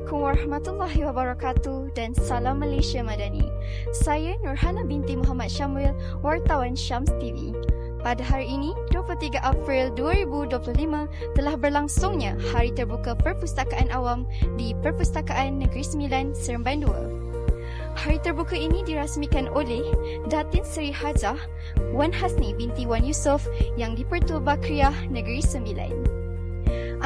Assalamualaikum warahmatullahi wabarakatuh dan salam Malaysia Madani. Saya Nurhana binti Muhammad Syamil, wartawan Syams TV. Pada hari ini, 23 April 2025, telah berlangsungnya Hari Terbuka Perpustakaan Awam di Perpustakaan Negeri Sembilan, Seremban 2. Hari terbuka ini dirasmikan oleh Datin Seri Hajah Wan Hasni binti Wan Yusof yang di Pertua Bakriah Negeri Sembilan.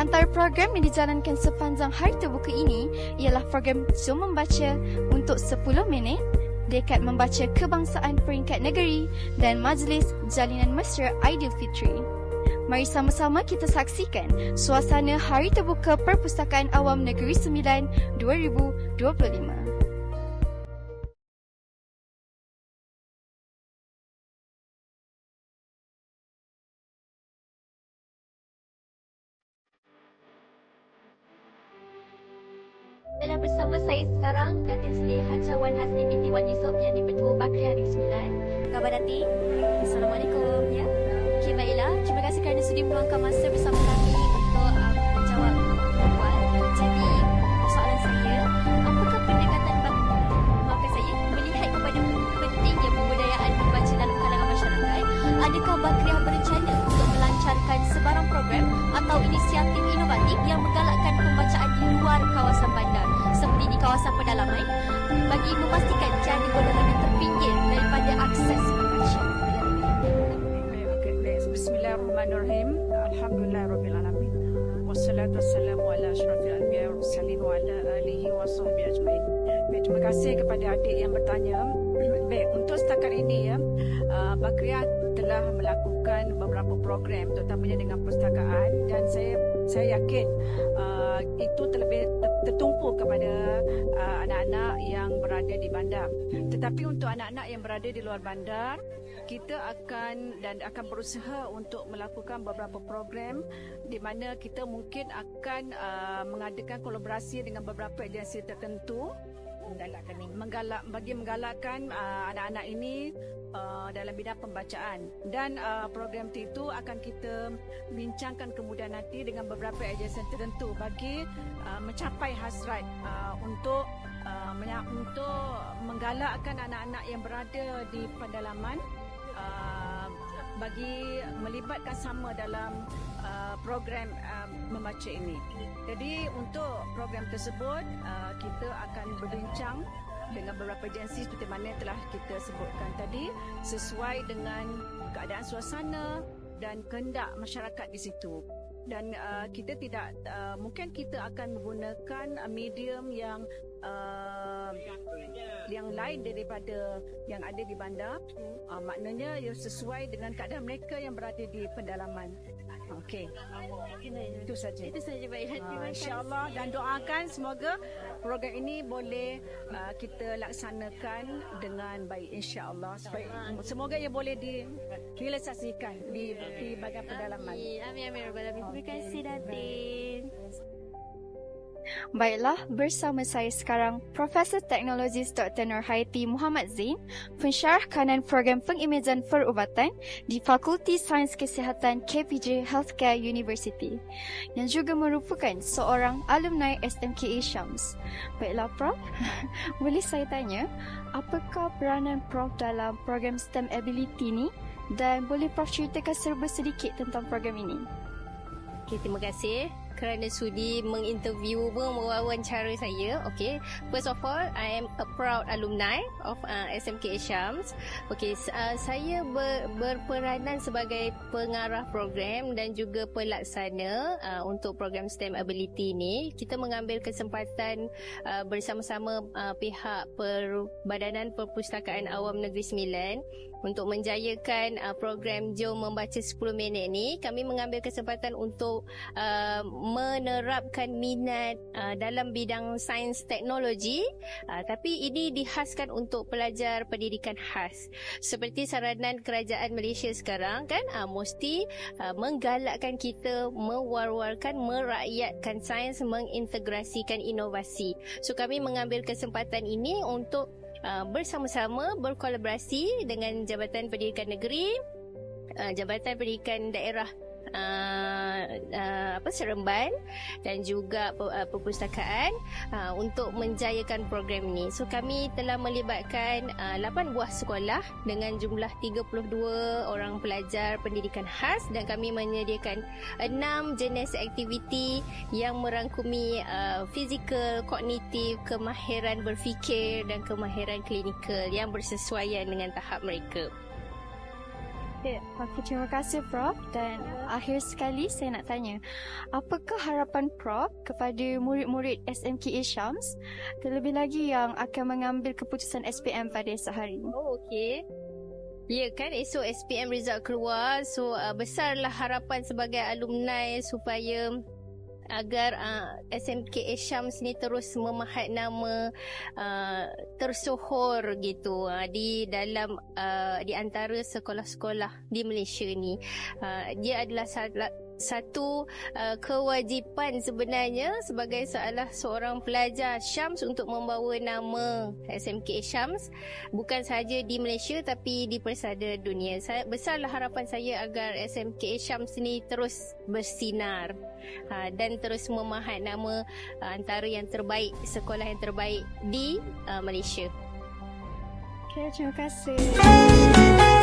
Antara program yang dijalankan sepanjang hari terbuka ini ialah program Zoom Membaca untuk 10 minit, Dekat Membaca Kebangsaan Peringkat Negeri dan Majlis Jalinan Mesra Aidilfitri. Mari sama-sama kita saksikan suasana Hari Terbuka Perpustakaan Awam Negeri Sembilan 2025. Telah bersama saya sekarang Datin Sri Haja Wan Hasni binti Wan Yusof yang dipertua Bakri Hari Sembilan. Khabar Datin? Assalamualaikum. Ya. Okey, baiklah. Terima kasih kerana sudi meluangkan masa bersama kami Bismillahirrahmanirrahim. Alhamdulillahirrahmanirrahim. Wassalatu wassalamu ala asyrafil anbiya wa mursalin wa ala alihi wa sahbihi ajmain. Baik, terima kasih kepada adik yang bertanya. Baik, untuk setakat ini ya, uh, Bakriah telah melakukan beberapa program terutamanya dengan perpustakaan dan saya saya yakin uh, itu terlebih ter- tertumpu kepada uh, anak-anak yang berada di bandar. Tetapi untuk anak-anak yang berada di luar bandar, kita akan dan akan berusaha untuk melakukan beberapa program di mana kita mungkin akan uh, mengadakan kolaborasi dengan beberapa agensi tertentu menggalakkan ini. Menggalak bagi menggalakkan uh, anak-anak ini uh, dalam bidang pembacaan. Dan uh, program itu akan kita bincangkan kemudian nanti dengan beberapa agensi tertentu bagi uh, mencapai hasrat uh, untuk uh, untuk menggalakkan anak-anak yang berada di pedalaman uh, bagi melibatkan sama dalam program uh, membaca ini. Jadi untuk program tersebut uh, kita akan berbincang dengan beberapa agensi seperti mana telah kita sebutkan tadi sesuai dengan keadaan suasana dan kehendak masyarakat di situ. Dan uh, kita tidak uh, mungkin kita akan menggunakan uh, medium yang uh, yang lain daripada yang ada di bandar. Uh, maknanya ia sesuai dengan keadaan mereka yang berada di pedalaman. Okey. Itu saja. Itu saja baiklah. Terima Uh. InsyaAllah dan doakan semoga program ini boleh uh, kita laksanakan dengan baik insyaAllah. Supaya, semoga ia boleh direalisasikan di, di bagian pedalaman. Amin, amin, amin. Terima kasih Datin. Baiklah, bersama saya sekarang Profesor Teknologis Dr. Nurhaiti Muhammad Zain, pensyarah kanan program pengimejan perubatan di Fakulti Sains Kesihatan KPJ Healthcare University yang juga merupakan seorang alumni SMKA Syams. Baiklah Prof, boleh saya tanya, apakah peranan Prof dalam program STEM Ability ni dan boleh Prof ceritakan serba sedikit tentang program ini? Okay, terima kasih kerana sudi menginterview mewawancara saya. Okay, first of all, I am a proud alumni of uh, SMK Syams. Okay, uh, saya ber, berperanan sebagai pengarah program dan juga pelaksana uh, untuk program STEM Ability ni. Kita mengambil kesempatan uh, bersama-sama uh, pihak Perbadanan Perpustakaan Awam Negeri Sembilan untuk menjayakan uh, program Jom Membaca 10 Minit ni. Kami mengambil kesempatan untuk uh, menerapkan minat uh, dalam bidang sains teknologi uh, tapi ini dihaskan untuk pelajar pendidikan khas. Seperti saranan kerajaan Malaysia sekarang kan uh, mesti uh, menggalakkan kita mewar-warkan merakyatkan sains mengintegrasikan inovasi. So kami mengambil kesempatan ini untuk uh, bersama-sama berkolaborasi dengan Jabatan Pendidikan Negeri uh, Jabatan Pendidikan Daerah uh, uh, apa Seremban dan juga uh, perpustakaan uh, untuk menjayakan program ini. So kami telah melibatkan uh, 8 buah sekolah dengan jumlah 32 orang pelajar pendidikan khas dan kami menyediakan 6 jenis aktiviti yang merangkumi uh, fizikal, kognitif, kemahiran berfikir dan kemahiran klinikal yang bersesuaian dengan tahap mereka. Ya, okay, terima kasih Prof. Dan akhir sekali saya nak tanya, apakah harapan Prof kepada murid-murid SMKA Syams terlebih lagi yang akan mengambil keputusan SPM pada esok hari? Oh, okey. Ya kan esok SPM result keluar so uh, besarlah harapan sebagai alumni supaya agar uh, SMK Syams ni terus memahat nama uh, tersohor gitu uh, di dalam uh, di antara sekolah-sekolah di Malaysia ni. Uh, dia adalah salah satu uh, kewajipan sebenarnya sebagai salah seorang pelajar Syams untuk membawa nama SMK Syams bukan sahaja di Malaysia tapi di persada dunia. Saya, besarlah harapan saya agar SMK Syams ni terus bersinar uh, dan terus memahat nama uh, antara yang terbaik sekolah yang terbaik di uh, Malaysia. Okay, terima kasih.